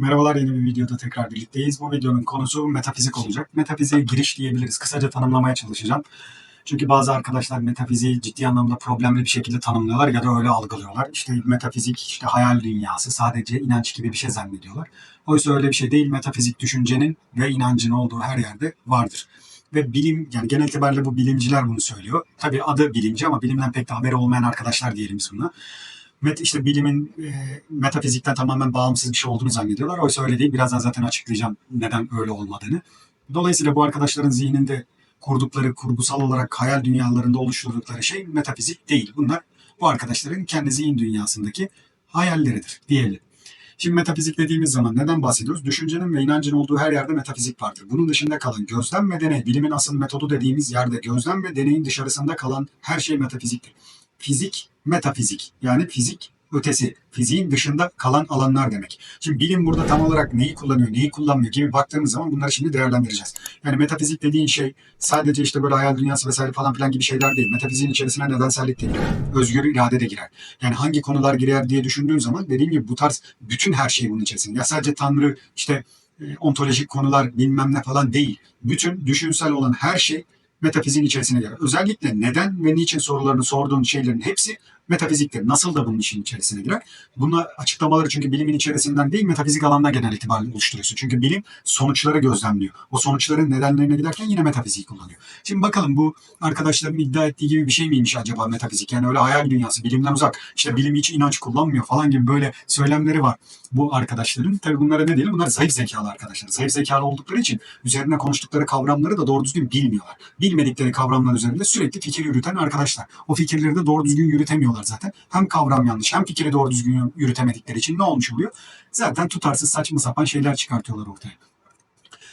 Merhabalar yeni bir videoda tekrar birlikteyiz. Bu videonun konusu metafizik olacak. Metafiziğe giriş diyebiliriz. Kısaca tanımlamaya çalışacağım. Çünkü bazı arkadaşlar metafiziği ciddi anlamda problemli bir şekilde tanımlıyorlar ya da öyle algılıyorlar. İşte metafizik işte hayal dünyası sadece inanç gibi bir şey zannediyorlar. Oysa öyle bir şey değil. Metafizik düşüncenin ve inancın olduğu her yerde vardır. Ve bilim yani genel itibariyle bu bilimciler bunu söylüyor. Tabii adı bilimci ama bilimden pek de haberi olmayan arkadaşlar diyelim biz buna. Met, işte bilimin e, metafizikten tamamen bağımsız bir şey olduğunu zannediyorlar. Oysa öyle değil. Birazdan zaten açıklayacağım neden öyle olmadığını. Dolayısıyla bu arkadaşların zihninde kurdukları kurgusal olarak hayal dünyalarında oluşturdukları şey metafizik değil. Bunlar bu arkadaşların kendi zihin dünyasındaki hayalleridir diyelim. Şimdi metafizik dediğimiz zaman neden bahsediyoruz? Düşüncenin ve inancın olduğu her yerde metafizik vardır. Bunun dışında kalan gözlem ve deney, bilimin asıl metodu dediğimiz yerde gözlem ve deneyin dışarısında kalan her şey metafiziktir. Fizik, metafizik yani fizik ötesi, fiziğin dışında kalan alanlar demek. Şimdi bilim burada tam olarak neyi kullanıyor, neyi kullanmıyor gibi baktığımız zaman bunları şimdi değerlendireceğiz. Yani metafizik dediğin şey sadece işte böyle hayal dünyası vesaire falan filan gibi şeyler değil. Metafiziğin içerisine nedensellik de girer. Özgür irade de girer. Yani hangi konular girer diye düşündüğün zaman dediğim gibi bu tarz bütün her şey bunun içerisinde. Ya sadece Tanrı işte e, ontolojik konular bilmem ne falan değil. Bütün düşünsel olan her şey metafiziğin içerisine girer. Özellikle neden ve niçin sorularını sorduğun şeylerin hepsi metafiziktir. Nasıl da bunun işin içerisine girer? Bunlar açıklamaları çünkü bilimin içerisinden değil metafizik alanına genel itibariyle oluşturuyorsun. Çünkü bilim sonuçları gözlemliyor. O sonuçların nedenlerine giderken yine metafiziği kullanıyor. Şimdi bakalım bu arkadaşların iddia ettiği gibi bir şey miymiş acaba metafizik? Yani öyle hayal dünyası, bilimden uzak. İşte bilim hiç inanç kullanmıyor falan gibi böyle söylemleri var bu arkadaşların. Tabii bunlara ne diyelim? Bunlar zayıf zekalı arkadaşlar. Zayıf zekalı oldukları için üzerine konuştukları kavramları da doğru düzgün bilmiyorlar. Bilmedikleri kavramlar üzerinde sürekli fikir yürüten arkadaşlar. O fikirleri de doğru düzgün yürütemiyorlar zaten. Hem kavram yanlış hem fikri doğru düzgün yürütemedikleri için ne olmuş oluyor? Zaten tutarsız saçma sapan şeyler çıkartıyorlar ortaya.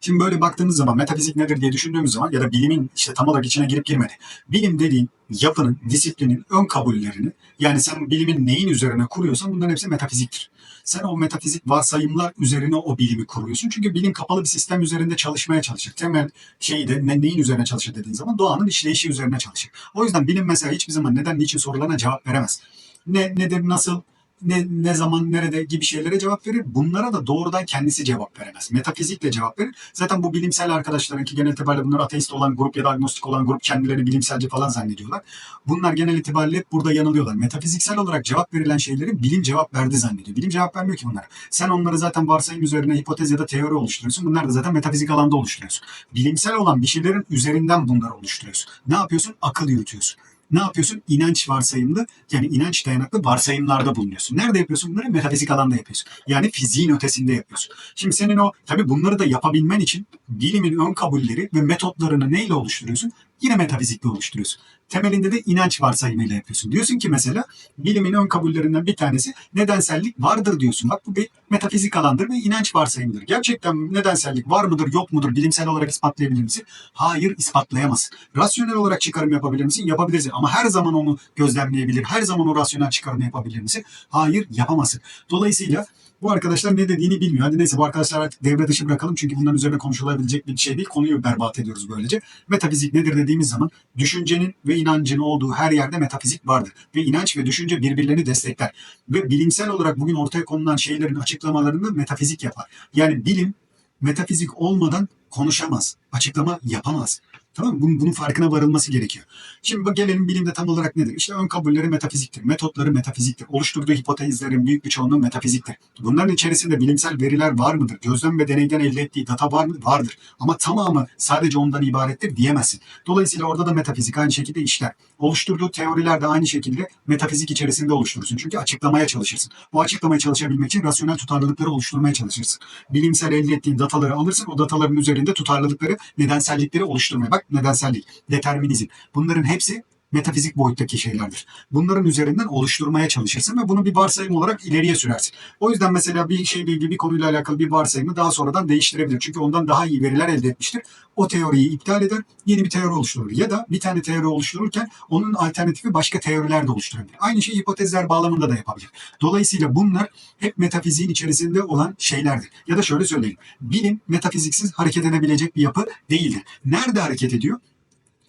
Şimdi böyle baktığımız zaman metafizik nedir diye düşündüğümüz zaman ya da bilimin işte tam olarak içine girip girmedi. Bilim dediğin yapının, disiplinin ön kabullerini yani sen bilimin neyin üzerine kuruyorsan bunların hepsi metafiziktir. Sen o metafizik varsayımlar üzerine o bilimi kuruyorsun. Çünkü bilim kapalı bir sistem üzerinde çalışmaya çalışır. Temel şeyi de ne, neyin üzerine çalışır dediğin zaman doğanın işleyişi üzerine çalışır. O yüzden bilim mesela hiçbir zaman neden niçin sorularına cevap veremez. Ne nedir, nasıl, ne, ne zaman, nerede gibi şeylere cevap verir. Bunlara da doğrudan kendisi cevap veremez. Metafizikle cevap verir. Zaten bu bilimsel arkadaşların ki genel itibariyle bunlar ateist olan grup ya da agnostik olan grup kendilerini bilimselci falan zannediyorlar. Bunlar genel itibariyle burada yanılıyorlar. Metafiziksel olarak cevap verilen şeyleri bilim cevap verdi zannediyor. Bilim cevap vermiyor ki bunlara. Sen onları zaten varsayım üzerine hipotez ya da teori oluşturuyorsun. Bunlar da zaten metafizik alanda oluşturuyorsun. Bilimsel olan bir şeylerin üzerinden bunları oluşturuyorsun. Ne yapıyorsun? Akıl yürütüyorsun ne yapıyorsun? İnanç varsayımlı yani inanç dayanaklı varsayımlarda bulunuyorsun. Nerede yapıyorsun bunları? Metafizik alanda yapıyorsun. Yani fiziğin ötesinde yapıyorsun. Şimdi senin o tabii bunları da yapabilmen için bilimin ön kabulleri ve metotlarını neyle oluşturuyorsun? Yine metafizikle oluşturuyorsun. Temelinde de inanç varsayımıyla yapıyorsun. Diyorsun ki mesela bilimin ön kabullerinden bir tanesi nedensellik vardır diyorsun. Bak bu bir metafizik alandır ve inanç varsayımıdır. Gerçekten nedensellik var mıdır yok mudur bilimsel olarak ispatlayabilir misin? Hayır ispatlayamazsın. Rasyonel olarak çıkarım yapabilir misin? Yapabilirsin. Ama her zaman onu gözlemleyebilir. Her zaman o rasyonel çıkarımı yapabilir misin? Hayır yapamazsın. Dolayısıyla bu arkadaşlar ne dediğini bilmiyor. Hadi neyse bu arkadaşlar artık devre dışı bırakalım. Çünkü bunların üzerine konuşulabilecek bir şey değil. Konuyu berbat ediyoruz böylece. Metafizik nedir dediğimiz zaman düşüncenin ve inancın olduğu her yerde metafizik vardır. Ve inanç ve düşünce birbirlerini destekler. Ve bilimsel olarak bugün ortaya konulan şeylerin açıklamalarını metafizik yapar. Yani bilim metafizik olmadan konuşamaz, açıklama yapamaz. Tamam mı? Bunun, bunun farkına varılması gerekiyor. Şimdi bak gelelim bilimde tam olarak nedir? İşte ön kabulleri metafiziktir, metotları metafiziktir, oluşturduğu hipotezlerin büyük bir çoğunluğu metafiziktir. Bunların içerisinde bilimsel veriler var mıdır? Gözlem ve deneyden elde ettiği data var mı? Vardır. Ama tamamı sadece ondan ibarettir diyemezsin. Dolayısıyla orada da metafizik aynı şekilde işler. Oluşturduğu teoriler de aynı şekilde metafizik içerisinde oluşturursun. Çünkü açıklamaya çalışırsın. Bu açıklamaya çalışabilmek için rasyonel tutarlılıkları oluşturmaya çalışırsın. Bilimsel elde ettiğin dataları alırsın. O dataların üzerinde tutarlılıkları, nedensellikleri oluşturmaya. Bak nedensellik, determinizm. Bunların hepsi metafizik boyuttaki şeylerdir. Bunların üzerinden oluşturmaya çalışırsın ve bunu bir varsayım olarak ileriye sürersin. O yüzden mesela bir şeyle ilgili bir konuyla alakalı bir varsayımı daha sonradan değiştirebilir. Çünkü ondan daha iyi veriler elde etmiştir. O teoriyi iptal eder, yeni bir teori oluşturur. Ya da bir tane teori oluştururken onun alternatifi başka teoriler de oluşturabilir. Aynı şeyi hipotezler bağlamında da yapabilir. Dolayısıyla bunlar hep metafiziğin içerisinde olan şeylerdir. Ya da şöyle söyleyeyim. Bilim metafiziksiz hareket edebilecek bir yapı değildir. Nerede hareket ediyor?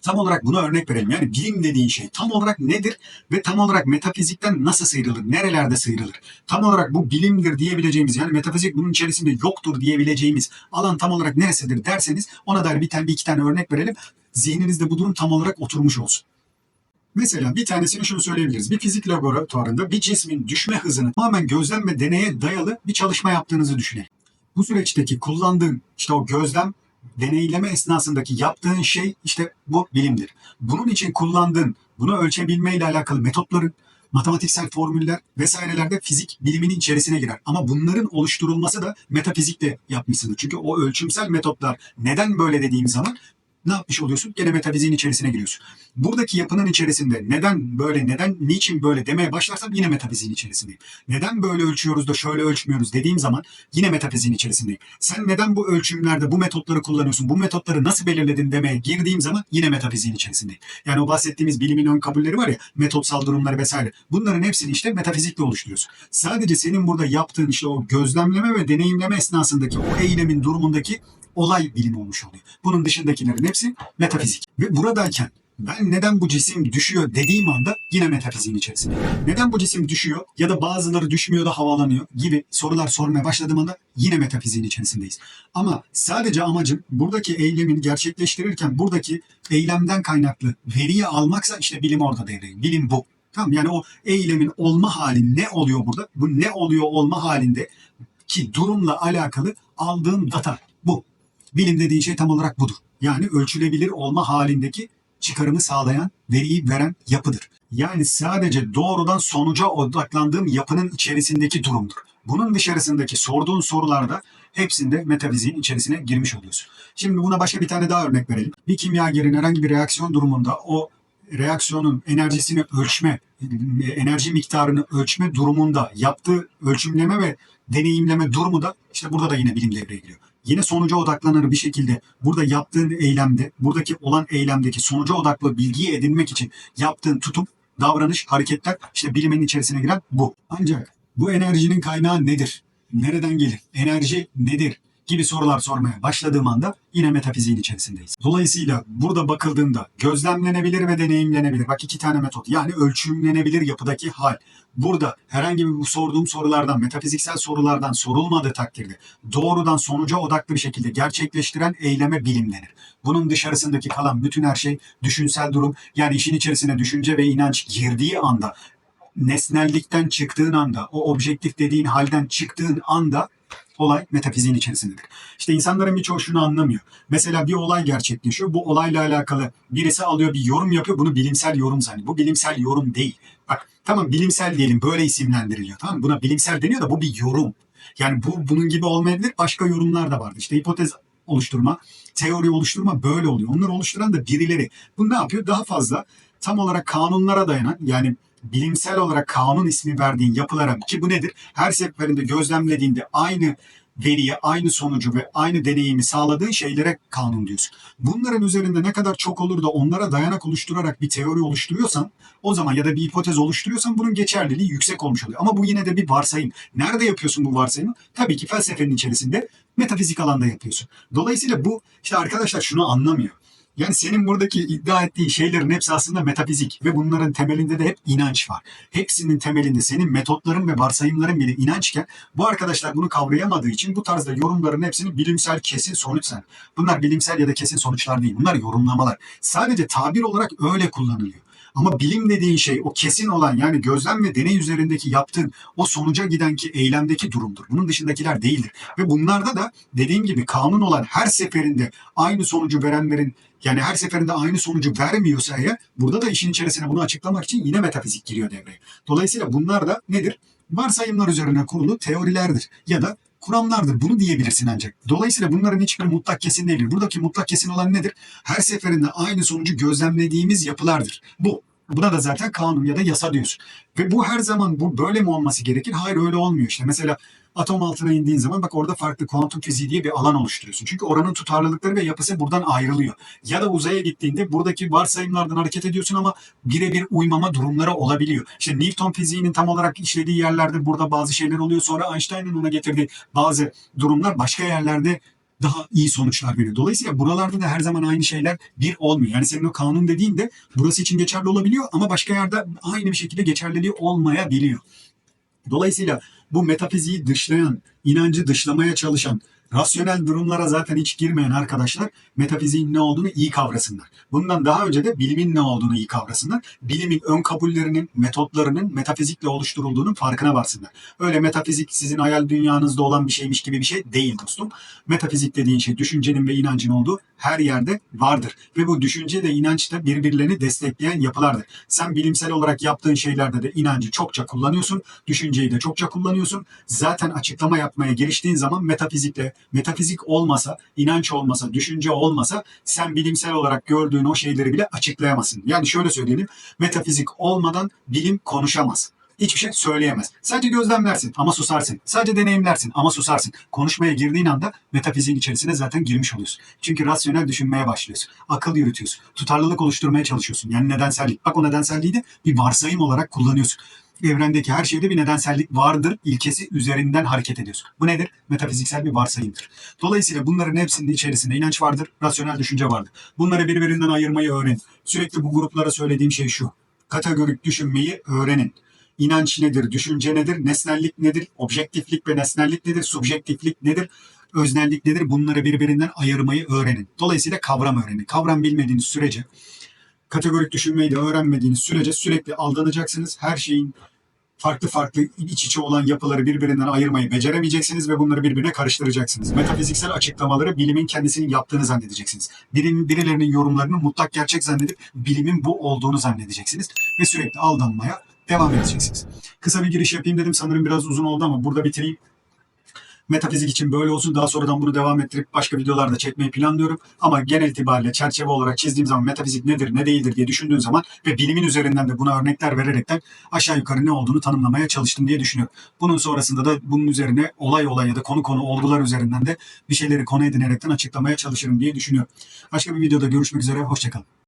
Tam olarak buna örnek verelim. Yani bilim dediğin şey tam olarak nedir ve tam olarak metafizikten nasıl sıyrılır? Nerelerde sıyrılır? Tam olarak bu bilimdir diyebileceğimiz yani metafizik bunun içerisinde yoktur diyebileceğimiz alan tam olarak neresidir derseniz ona dair bir tane bir iki tane örnek verelim. Zihninizde bu durum tam olarak oturmuş olsun. Mesela bir tanesini şunu söyleyebiliriz. Bir fizik laboratuvarında bir cismin düşme hızını tamamen gözlem ve deneye dayalı bir çalışma yaptığınızı düşünelim. Bu süreçteki kullandığın işte o gözlem deneyleme esnasındaki yaptığın şey işte bu bilimdir. Bunun için kullandığın, bunu ölçebilme ile alakalı metotların, matematiksel formüller vesaireler de fizik biliminin içerisine girer. Ama bunların oluşturulması da metafizikle yapmışsındır. Çünkü o ölçümsel metotlar neden böyle dediğim zaman ne yapmış oluyorsun? Gene metafiziğin içerisine giriyorsun. Buradaki yapının içerisinde neden böyle, neden, niçin böyle demeye başlarsam yine metafiziğin içerisindeyim. Neden böyle ölçüyoruz da şöyle ölçmüyoruz dediğim zaman yine metafiziğin içerisindeyim. Sen neden bu ölçümlerde bu metotları kullanıyorsun, bu metotları nasıl belirledin demeye girdiğim zaman yine metafiziğin içerisindeyim. Yani o bahsettiğimiz bilimin ön kabulleri var ya, metotsal durumları vesaire. Bunların hepsini işte metafizikle oluşturuyorsun. Sadece senin burada yaptığın işte o gözlemleme ve deneyimleme esnasındaki o eylemin durumundaki olay bilimi olmuş oluyor. Bunun dışındakilerin hepsi metafizik. Ve buradayken ben neden bu cisim düşüyor dediğim anda yine metafiziğin içerisinde. Neden bu cisim düşüyor ya da bazıları düşmüyor da havalanıyor gibi sorular sormaya başladığım anda yine metafiziğin içerisindeyiz. Ama sadece amacım buradaki eylemin gerçekleştirirken buradaki eylemden kaynaklı veriyi almaksa işte bilim orada devreye. Bilim bu. Tamam yani o eylemin olma hali ne oluyor burada? Bu ne oluyor olma halinde ki durumla alakalı aldığım data bu. Bilim dediğin şey tam olarak budur. Yani ölçülebilir olma halindeki çıkarımı sağlayan, veriyi veren yapıdır. Yani sadece doğrudan sonuca odaklandığım yapının içerisindeki durumdur. Bunun dışarısındaki sorduğun sorularda hepsinde metafiziğin içerisine girmiş oluyorsun. Şimdi buna başka bir tane daha örnek verelim. Bir kimyagerin herhangi bir reaksiyon durumunda o reaksiyonun enerjisini ölçme, enerji miktarını ölçme durumunda yaptığı ölçümleme ve deneyimleme durumu da işte burada da yine bilim devreye giriyor. Yine sonuca odaklanır bir şekilde burada yaptığın eylemde, buradaki olan eylemdeki sonuca odaklı bilgiyi edinmek için yaptığın tutum, davranış, hareketler işte bilimin içerisine giren bu. Ancak bu enerjinin kaynağı nedir? Nereden gelir? Enerji nedir? Gibi sorular sormaya başladığım anda yine metafiziğin içerisindeyiz. Dolayısıyla burada bakıldığında gözlemlenebilir ve deneyimlenebilir. Bak iki tane metot. Yani ölçümlenebilir yapıdaki hal. Burada herhangi bir bu sorduğum sorulardan, metafiziksel sorulardan sorulmadığı takdirde doğrudan sonuca odaklı bir şekilde gerçekleştiren eyleme bilim denir. Bunun dışarısındaki kalan bütün her şey düşünsel durum. Yani işin içerisine düşünce ve inanç girdiği anda nesnellikten çıktığın anda, o objektif dediğin halden çıktığın anda olay metafiziğin içerisindedir. İşte insanların birçoğu şunu anlamıyor. Mesela bir olay gerçekleşiyor. Bu olayla alakalı birisi alıyor bir yorum yapıyor. Bunu bilimsel yorum zannediyor. Bu bilimsel yorum değil. Bak tamam bilimsel diyelim böyle isimlendiriliyor. Tamam? Buna bilimsel deniyor da bu bir yorum. Yani bu bunun gibi olmayabilir. Başka yorumlar da vardı. İşte hipotez oluşturma, teori oluşturma böyle oluyor. Onları oluşturan da birileri. Bu ne yapıyor? Daha fazla tam olarak kanunlara dayanan yani bilimsel olarak kanun ismi verdiğin yapılara ki bu nedir? Her seferinde gözlemlediğinde aynı veriyi, aynı sonucu ve aynı deneyimi sağladığın şeylere kanun diyorsun. Bunların üzerinde ne kadar çok olur da onlara dayanak oluşturarak bir teori oluşturuyorsan o zaman ya da bir hipotez oluşturuyorsan bunun geçerliliği yüksek olmuş oluyor. Ama bu yine de bir varsayım. Nerede yapıyorsun bu varsayımı? Tabii ki felsefenin içerisinde metafizik alanda yapıyorsun. Dolayısıyla bu işte arkadaşlar şunu anlamıyor. Yani senin buradaki iddia ettiğin şeylerin hepsi aslında metafizik ve bunların temelinde de hep inanç var. Hepsinin temelinde senin metotların ve varsayımların bile inançken bu arkadaşlar bunu kavrayamadığı için bu tarzda yorumların hepsini bilimsel kesin sonuç. Bunlar bilimsel ya da kesin sonuçlar değil. Bunlar yorumlamalar. Sadece tabir olarak öyle kullanılıyor. Ama bilim dediğin şey o kesin olan yani gözlem ve deney üzerindeki yaptığın o sonuca giden ki eylemdeki durumdur. Bunun dışındakiler değildir. Ve bunlarda da dediğim gibi kanun olan her seferinde aynı sonucu verenlerin yani her seferinde aynı sonucu vermiyorsa eğer burada da işin içerisine bunu açıklamak için yine metafizik giriyor devreye. Dolayısıyla bunlar da nedir? Varsayımlar üzerine kurulu teorilerdir ya da kuramlardır. Bunu diyebilirsin ancak. Dolayısıyla bunların hiçbiri mutlak kesin değildir. Buradaki mutlak kesin olan nedir? Her seferinde aynı sonucu gözlemlediğimiz yapılardır. Bu. Buna da zaten kanun ya da yasa diyorsun. Ve bu her zaman bu böyle mi olması gerekir? Hayır öyle olmuyor işte. Mesela atom altına indiğin zaman bak orada farklı kuantum fiziği diye bir alan oluşturuyorsun. Çünkü oranın tutarlılıkları ve yapısı buradan ayrılıyor. Ya da uzaya gittiğinde buradaki varsayımlardan hareket ediyorsun ama birebir uymama durumları olabiliyor. İşte Newton fiziğinin tam olarak işlediği yerlerde burada bazı şeyler oluyor. Sonra Einstein'ın ona getirdiği bazı durumlar başka yerlerde daha iyi sonuçlar veriyor. Dolayısıyla buralarda da her zaman aynı şeyler bir olmuyor. Yani senin o kanun dediğin de burası için geçerli olabiliyor ama başka yerde aynı bir şekilde geçerliliği olmayabiliyor. Dolayısıyla bu metafiziği dışlayan, inancı dışlamaya çalışan, rasyonel durumlara zaten hiç girmeyen arkadaşlar metafiziğin ne olduğunu iyi kavrasınlar. Bundan daha önce de bilimin ne olduğunu iyi kavrasınlar. Bilimin ön kabullerinin, metotlarının metafizikle oluşturulduğunun farkına varsınlar. Öyle metafizik sizin hayal dünyanızda olan bir şeymiş gibi bir şey değil dostum. Metafizik dediğin şey düşüncenin ve inancın olduğu her yerde vardır. Ve bu düşünce de inanç da birbirlerini destekleyen yapılardır. Sen bilimsel olarak yaptığın şeylerde de inancı çokça kullanıyorsun. Düşünceyi de çokça kullanıyorsun. Zaten açıklama yapmaya giriştiğin zaman metafizikle, metafizik olmasa, inanç olmasa, düşünce olmasa sen bilimsel olarak gördüğün o şeyleri bile açıklayamazsın. Yani şöyle söyleyelim, metafizik olmadan bilim konuşamaz. Hiçbir şey söyleyemez. Sadece gözlemlersin ama susarsın. Sadece deneyimlersin ama susarsın. Konuşmaya girdiğin anda metafiziğin içerisine zaten girmiş oluyorsun. Çünkü rasyonel düşünmeye başlıyorsun. Akıl yürütüyorsun. Tutarlılık oluşturmaya çalışıyorsun. Yani nedensellik. Bak o nedenselliği de bir varsayım olarak kullanıyorsun. Evrendeki her şeyde bir nedensellik vardır ilkesi üzerinden hareket ediyorsun. Bu nedir? Metafiziksel bir varsayımdır. Dolayısıyla bunların hepsinin içerisinde inanç vardır, rasyonel düşünce vardır. Bunları birbirinden ayırmayı öğrenin. Sürekli bu gruplara söylediğim şey şu. Kategorik düşünmeyi öğrenin. İnanç nedir, düşünce nedir, nesnellik nedir, objektiflik ve nesnellik nedir, subjektiflik nedir, öznellik nedir bunları birbirinden ayırmayı öğrenin. Dolayısıyla kavram öğrenin. Kavram bilmediğiniz sürece, kategorik düşünmeyi de öğrenmediğiniz sürece sürekli aldanacaksınız. Her şeyin farklı farklı iç içe olan yapıları birbirinden ayırmayı beceremeyeceksiniz ve bunları birbirine karıştıracaksınız. Metafiziksel açıklamaları bilimin kendisinin yaptığını zannedeceksiniz. Birim, birilerinin yorumlarını mutlak gerçek zannedip bilimin bu olduğunu zannedeceksiniz ve sürekli aldanmaya devam edeceksiniz. Kısa bir giriş yapayım dedim. Sanırım biraz uzun oldu ama burada bitireyim. Metafizik için böyle olsun. Daha sonradan bunu devam ettirip başka videolarda çekmeyi planlıyorum. Ama genel itibariyle çerçeve olarak çizdiğim zaman metafizik nedir, ne değildir diye düşündüğün zaman ve bilimin üzerinden de buna örnekler vererekten aşağı yukarı ne olduğunu tanımlamaya çalıştım diye düşünüyorum. Bunun sonrasında da bunun üzerine olay olay ya da konu konu olgular üzerinden de bir şeyleri konu edinerekten açıklamaya çalışırım diye düşünüyorum. Başka bir videoda görüşmek üzere. Hoşçakalın.